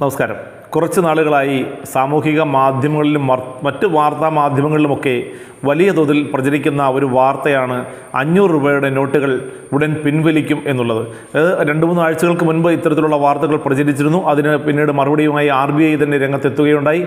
നമസ്കാരം കുറച്ച് നാളുകളായി സാമൂഹിക മാധ്യമങ്ങളിലും മറ്റ് വാർത്താ മാധ്യമങ്ങളിലുമൊക്കെ വലിയ തോതിൽ പ്രചരിക്കുന്ന ഒരു വാർത്തയാണ് അഞ്ഞൂറ് രൂപയുടെ നോട്ടുകൾ ഉടൻ പിൻവലിക്കും എന്നുള്ളത്. അത് രണ്ട് മൂന്ന് ആഴ്ചകൾക്ക് മുൻപ് ഇത്തരത്തിലുള്ള വാർത്തകൾ പ്രചരിച്ചിരുന്നു. അതിന് പിന്നീട് മറുപടിയുമായി ആർ ബി ഐ തന്നെ രംഗത്തെത്തുകയുണ്ടായി.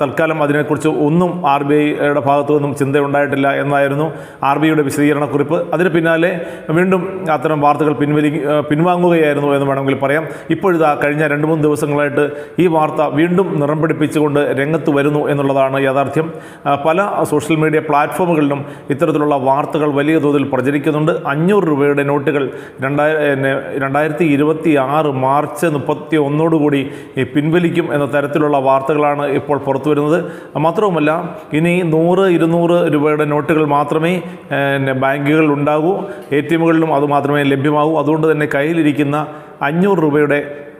തൽക്കാലം അതിനെക്കുറിച്ച് ഒന്നും ആർ ബി ഐയുടെ ഭാഗത്തു നിന്നും ചിന്തയുണ്ടായിട്ടില്ല എന്നായിരുന്നു ആർ ബി ഐയുടെ വിശദീകരണക്കുറിപ്പ്. അതിന് പിന്നാലെ വീണ്ടും അത്തരം വാർത്തകൾ പിൻവലി പിൻവാങ്ങുകയായിരുന്നു എന്ന് വേണമെങ്കിൽ പറയാം. ഇപ്പോഴിതാ കഴിഞ്ഞ രണ്ട് മൂന്ന് ദിവസങ്ങളായിട്ട് ഈ വാർത്ത വീണ്ടും നിറം പിടിപ്പിച്ചുകൊണ്ട് രംഗത്ത് വരുന്നു എന്നുള്ളതാണ് യാഥാർത്ഥ്യം. പല സോഷ്യൽ മീഡിയ പ്ലാറ്റ്ഫോമുകളിലും ഇത്തരത്തിലുള്ള വാർത്തകൾ വലിയ തോതിൽ പ്രചരിക്കുന്നുണ്ട്. അഞ്ഞൂറ് രൂപയുടെ നോട്ടുകൾ രണ്ടായിരത്തി ഇരുപത്തി ആറ് മാർച്ച് മുപ്പത്തി ഒന്നോടുകൂടി പിൻവലിക്കും എന്ന തരത്തിലുള്ള വാർത്തകളാണ് ഇപ്പോൾ പുറത്തു വരുന്നത് മാത്രവുമല്ല ഇനി നൂറ് ഇരുന്നൂറ് രൂപയുടെ നോട്ടുകൾ മാത്രമേ ബാങ്കുകളിൽ ഉണ്ടാകൂ. എ ടി എമ്മുകളിലും അത് മാത്രമേ ലഭ്യമാകൂ. അതുകൊണ്ട് തന്നെ കയ്യിലിരിക്കുന്ന അഞ്ഞൂറ് രൂപയുടെ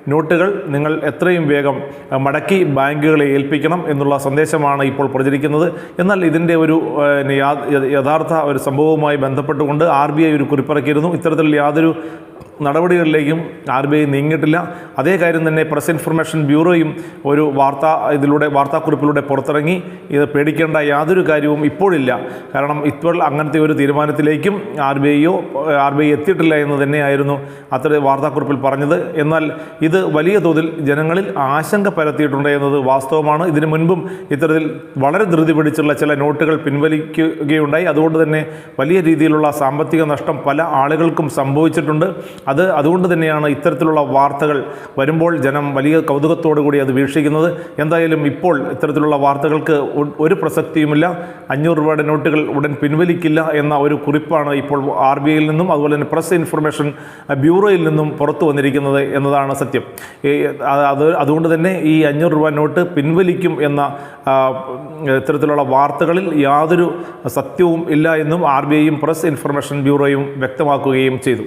നോട്ടുകൾ നിങ്ങൾ എത്രയും വേഗം മടക്കി ബാങ്കുകളെ ഏൽപ്പിക്കണം എന്നുള്ള സന്ദേശമാണ് ഇപ്പോൾ പ്രചരിക്കുന്നത്. എന്നാൽ ഇതിന്റെ ഒരു യഥാർത്ഥ ഒരു സംഭവവുമായി ബന്ധപ്പെട്ടുകൊണ്ട് ആർ ബി ഐ ഒരു കുറിപ്പിറക്കിയിരുന്നു. ഇത്തരത്തിൽ യാതൊരു നടപടികളിലേക്കും ആർ ബി ഐ നീങ്ങിയിട്ടില്ല. അതേ കാര്യം തന്നെ പ്രസ് ഇൻഫർമേഷൻ ബ്യൂറോയും ഒരു വാർത്താ ഇതിലൂടെ വാർത്താക്കുറിപ്പിലൂടെ പുറത്തിറങ്ങി. ഇത് പേടിക്കേണ്ട യാതൊരു കാര്യവും ഇപ്പോഴില്ല. കാരണം ഇപ്പോൾ അങ്ങനത്തെ ഒരു തീരുമാനത്തിലേക്കും ആർ ബി ഐയോ ആർ ബി ഐ എത്തിയിട്ടില്ല എന്ന് തന്നെയായിരുന്നു അത്ര വാർത്താക്കുറിപ്പിൽ പറഞ്ഞത്. എന്നാൽ ഇത് വലിയ തോതിൽ ജനങ്ങളിൽ ആശങ്ക പരത്തിയിട്ടുണ്ട് എന്നത് വാസ്തവമാണ്. ഇതിനു മുൻപും ഇത്തരത്തിൽ വളരെ ധൃതി പിടിച്ചുള്ള ചില നോട്ടുകൾ പിൻവലിക്കുകയുണ്ടായി. അതുകൊണ്ട് തന്നെ വലിയ രീതിയിലുള്ള സാമ്പത്തിക നഷ്ടം പല ആളുകൾക്കും സംഭവിച്ചിട്ടുണ്ട്. അത് അതുകൊണ്ട് തന്നെയാണ് ഇത്തരത്തിലുള്ള വാർത്തകൾ വരുമ്പോൾ ജനം വലിയ കൗതുകത്തോടു കൂടി അത് വീക്ഷിക്കുന്നത്. എന്തായാലും ഇപ്പോൾ ഇത്തരത്തിലുള്ള വാർത്തകൾക്ക് ഒരു പ്രസക്തിയുമില്ല. അഞ്ഞൂറ് രൂപയുടെ നോട്ടുകൾ ഉടൻ പിൻവലിക്കില്ല എന്ന ഒരു കുറിപ്പാണ് ഇപ്പോൾ ആർ ബി ഐയിൽ നിന്നും അതുപോലെ തന്നെ പ്രസ് ഇൻഫർമേഷൻ ബ്യൂറോയിൽ നിന്നും പുറത്തു വന്നിരിക്കുന്നത് എന്നതാണ് സത്യം. അത് അത് അതുകൊണ്ട് തന്നെ ഈ അഞ്ഞൂറ് രൂപ നോട്ട് പിൻവലിക്കും എന്ന ഇത്തരത്തിലുള്ള വാർത്തകളിൽ യാതൊരു സത്യവും ഇല്ല എന്നും ആർ ബി ഐയും പ്രസ് ഇൻഫർമേഷൻ ബ്യൂറോയും വ്യക്തമാക്കുകയും ചെയ്തു.